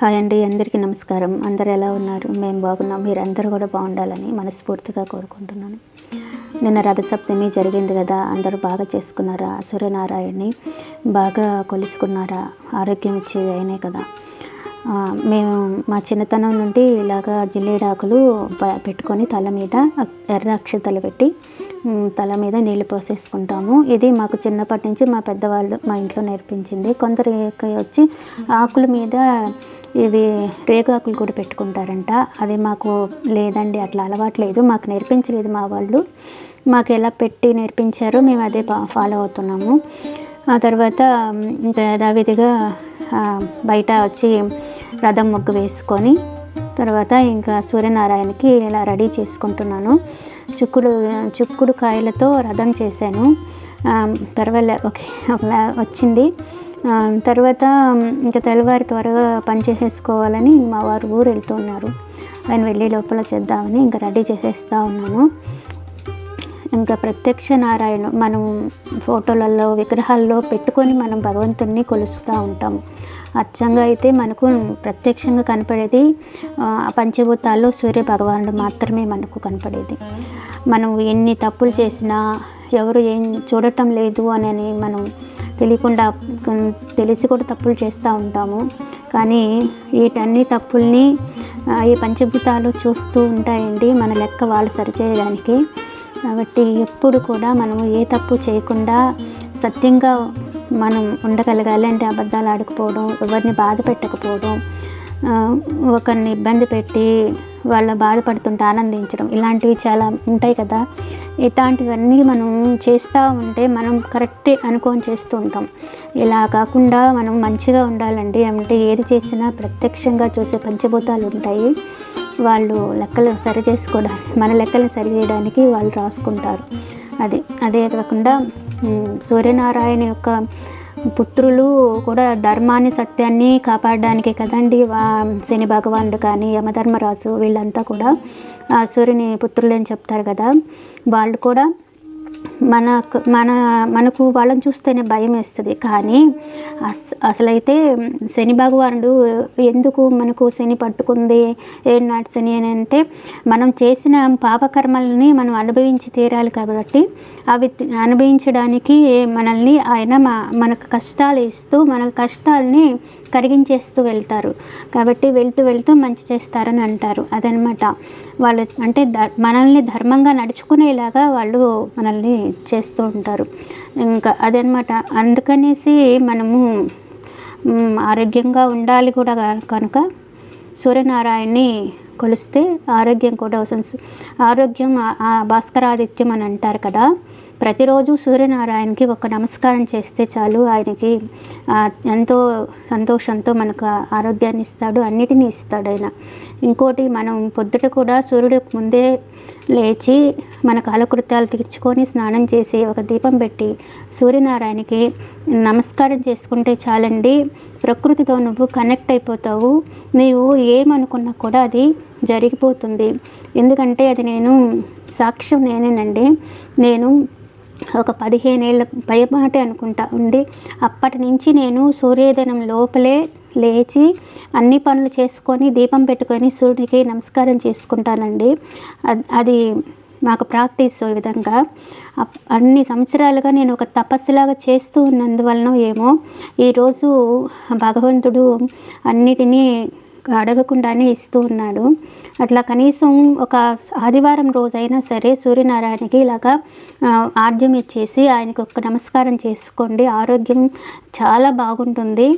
Hi అండి అందరికీ నమస్కారం. అందరు ఎలా ఉన్నారు? మేము బాగున్నాం. మీరు అందరూ కూడా బాగుండాలని మనస్ఫూర్తిగా కోరుకుంటున్నాను. నిన్న రథసప్తమి జరిగింది కదా అందరూ బాగా చేసుకున్నారా? సూర్యనారాయణని బాగా కొలుసుకున్నారా? ఆరోగ్యం ఇచ్చేది అయినాయి కదా. మేము మా చిన్నతనం నుండి ఇలాగా జిల్లేడాకులు పెట్టుకొని తల మీద ఎర్ర అక్షతలు పెట్టి తల మీద నీళ్ళు పోసేసుకుంటాము. ఇది మాకు చిన్నప్పటి నుంచి మా పెద్దవాళ్ళు మా ఇంట్లో నేర్పించింది. కొందరు వచ్చి ఆకుల మీద ఇవి రేగాకులు కూడా పెట్టుకుంటారంట. అది మాకు లేదండి అట్లా అలవాట్లేదు. మాకు నేర్పించలేదు మా వాళ్ళు. మాకు ఎలా పెట్టి నేర్పించారో మేము అదే ఫాలో అవుతున్నాము. ఆ తర్వాత ఇంకా యథావిధిగా బయట వచ్చి రథం ముగ్గు వేసుకొని తర్వాత ఇంకా సూర్యనారాయణకి ఇలా రెడీ చేసుకుంటున్నాను. చుక్కుడు చుక్కుడు కాయలతో రథం చేశాను. పర్వాలే ఓకే వచ్చింది. తర్వాత ఇంకా తెల్లవారి త్వరగా పని చేసేసుకోవాలని మా వారు ఊరు వెళ్తున్నారు ఆయన వెళ్ళి లోపల చేద్దామని ఇంకా రెడీ చేసేస్తా ఉన్నాను ఇంకా ప్రత్యక్ష నారాయణ మనం ఫోటోలలో విగ్రహాల్లో పెట్టుకొని మనం భగవంతుణ్ణి కొలుస్తూ ఉంటాం. అచ్చంగా అయితే మనకు ప్రత్యక్షంగా కనపడేది పంచభూతాల్లో సూర్య భగవానుడు మాత్రమే మనకు కనపడేది. మనం ఎన్ని తప్పులు చేసినా ఎవరు ఏం చూడటం లేదు అని మనం తెలియకుండా తెలిసి కూడా తప్పులు చేస్తూ ఉంటాము. కానీ వీటన్ని తప్పుల్ని ఈ పంచభూతాలు చూస్తూ ఉంటాయండి మన లెక్క వాళ్ళు సరిచేయడానికి కాబట్టి ఎప్పుడు కూడా మనము ఏ తప్పు చేయకుండా సత్యంగా మనం ఉండగలగాలి అంటే అబద్ధాలు ఆడకపోవడం ఎవరిని బాధ పెట్టకపోవడం ఒకరిని ఇబ్బంది పెట్టి వాళ్ళ బాధపడుతుంటే ఆనందించడం. ఇలాంటివి చాలా ఉంటాయి కదా. ఇట్లాంటివన్నీ మనం చేస్తూ ఉంటే మనం కరెక్టే అనుకొని చేస్తూ ఉంటాం. ఇలా కాకుండా మనం మంచిగా ఉండాలండి. అంటే ఏది చేసినా ప్రత్యక్షంగా చూసే పంచభూతాలు ఉంటాయి. వాళ్ళు లెక్కలు సరి చేసుకోవడానికి మన లెక్కలు సరి చేయడానికి వాళ్ళు రాసుకుంటారు. అది అదే కాకుండా సూర్యనారాయణ యొక్క పుత్రులు కూడా ధర్మాన్ని సత్యాన్ని కాపాడడానికే కదండి. వా- శని భగవానుడు కానీ యమధర్మరాజు వీళ్ళంతా కూడా ఆ సూర్యుని పుత్రులు అని చెప్తారు కదా. వాళ్ళు కూడా మన మన మనకు వాళ్ళని చూస్తేనే భయం వేస్తుంది. కానీ అస్ అసలైతే శని భగవానుడు ఎందుకు మనకు శని పట్టుకుంది? ఏం నాటి శని అని అంటే మనం చేసిన పాపకర్మల్ని మనం అనుభవించి తీరాలి కాబట్టి అవి అనుభవించడానికి మనల్ని ఆయన మా మనకు కష్టాలు ఇస్తూ మన కష్టాలని కరిగించేస్తూ వెళ్తారు. కాబట్టి వెళ్తూ వెళ్తూ మంచి చేస్తారని అంటారు. అదనమాట. వాళ్ళు అంటే ద మనల్ని ధర్మంగా నడుచుకునేలాగా వాళ్ళు మనల్ని చేస్తూ ఉంటారు. ఇంకా అదనమాట. అందుకనేసి మనము ఆరోగ్యంగా ఉండాలి కూడా కనుక సూర్యనారాయణని కొలిస్తే ఆరోగ్యం కూడా వస్తుంది. ఆరోగ్యం భాస్కరాదిత్యం అని అంటారు కదా ప్రతిరోజు సూర్యనారాయణకి ఒక నమస్కారం చేస్తే చాలు. ఆయనకి ఎంతో సంతోషంతో మనకు ఆరోగ్యాన్ని ఇస్తాడు అన్నిటినీ ఇస్తాడు ఆయన. ఇంకోటి మనం పొద్దుట కూడా సూర్యుడు ముందే లేచి మన కాలకృత్యాలు తీర్చుకొని స్నానం చేసి ఒక దీపం పెట్టి సూర్యనారాయణకి నమస్కారం చేసుకుంటే చాలండి. ప్రకృతితో నువ్వు కనెక్ట్ అయిపోతావు. నీవు ఏమనుకున్నా కూడా అది జరిగిపోతుంది. ఎందుకంటే అది నేను సాక్ష్యం నేనేనండి. నేను ఒక పదిహేనేళ్ళ పైపాటే అనుకుంటా ఉండి అప్పటి నుంచి నేను సూర్యోదయం లోపలే లేచి అన్ని పనులు చేసుకొని దీపం పెట్టుకొని సూర్యుడికి నమస్కారం చేసుకుంటానండి. అది మాకు ప్రాక్టీస్ ఈ విధంగా. అప్- అన్ని సంవత్సరాలుగా నేను ఒక తపస్సులాగా చేస్తూ ఉన్నందువలన ఏమో ఈరోజు భగవంతుడు అన్నిటినీ అడగకుండానే ఇస్తూ ఉన్నాడు. అట్లా కనీసం ఒక ఆదివారం రోజైనా సరే సూర్యనారాయణకి ఇలాగా ఆ, ఇచ్చేసి ఆయనకు ఒక నమస్కారం చేసుకోండి. ఆరోగ్యం చాలా బాగుంటుంది.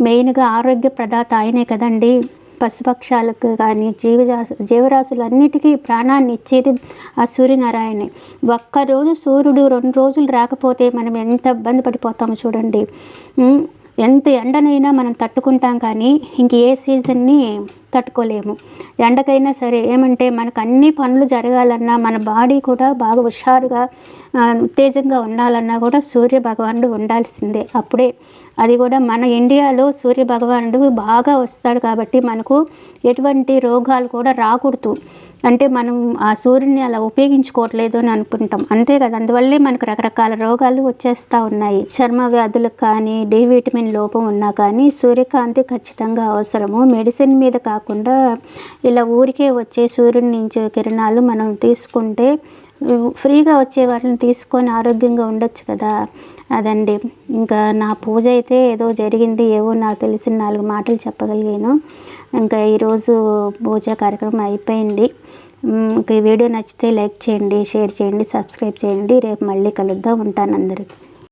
మెయిన్గా ఆరోగ్య ప్రదాత ఆయనే కదండి. పశుపక్షాలకు కానీ జీవజా జీవరాశులన్నిటికీ ప్రాణాన్ని ఇచ్చేది ఆ సూర్యనారాయణే. ఒక్కరోజు సూర్యుడు రెండు రోజులు రాకపోతే మనం ఎంత ఇబ్బంది పడిపోతామో చూడండి. ఎంత ఎండనైనా మనం తట్టుకుంటాం కానీ ఇంక ఏ సీజన్ని తట్టుకోలేము. ఎండకైనా సరే ఏమంటే మనకు అన్ని పనులు జరగాలన్నా మన బాడీ కూడా బాగా హుషారుగా ఉత్తేజంగా ఉండాలన్నా కూడా సూర్య భగవానుడు ఉండాల్సిందే. అప్పుడే అది కూడా మన ఇండియాలో సూర్య భగవానుడు బాగా వస్తాడు కాబట్టి మనకు ఎటువంటి రోగాలు కూడా రాకూడదు. అంటే మనం ఆ సూర్యుని అలా ఉపయోగించుకోవట్లేదు అని అనుకుంటాం. అంతే కదా అందువల్లే మనకు రకరకాల రోగాలు వచ్చేస్తూ ఉన్నాయి. చర్మ వ్యాధులకు కానీ డి విటమిన్ లోపం ఉన్నా కానీ సూర్యకాంతి ఖచ్చితంగా అవసరము. మెడిసిన్ మీద కాకుండా ఇలా ఊరికే వచ్చే సూర్యుడి నుంచి కిరణాలు మనం తీసుకుంటే ఫ్రీగా వచ్చే వాటిని తీసుకొని ఆరోగ్యంగా ఉండొచ్చు కదా. అదండి. ఇంకా నా పూజ అయితే ఏదో జరిగింది ఏవో నాకు తెలిసిన నాలుగు మాటలు చెప్పగలిగాను. ఇంకా ఈరోజు పూజ కార్యక్రమం అయిపోయింది. ఇంకా ఈ వీడియో నచ్చితే లైక్ చేయండి షేర్ చేయండి సబ్స్క్రైబ్ చేయండి. రేపు మళ్ళీ కలుద్దాం ఉంటాను అందరికీ.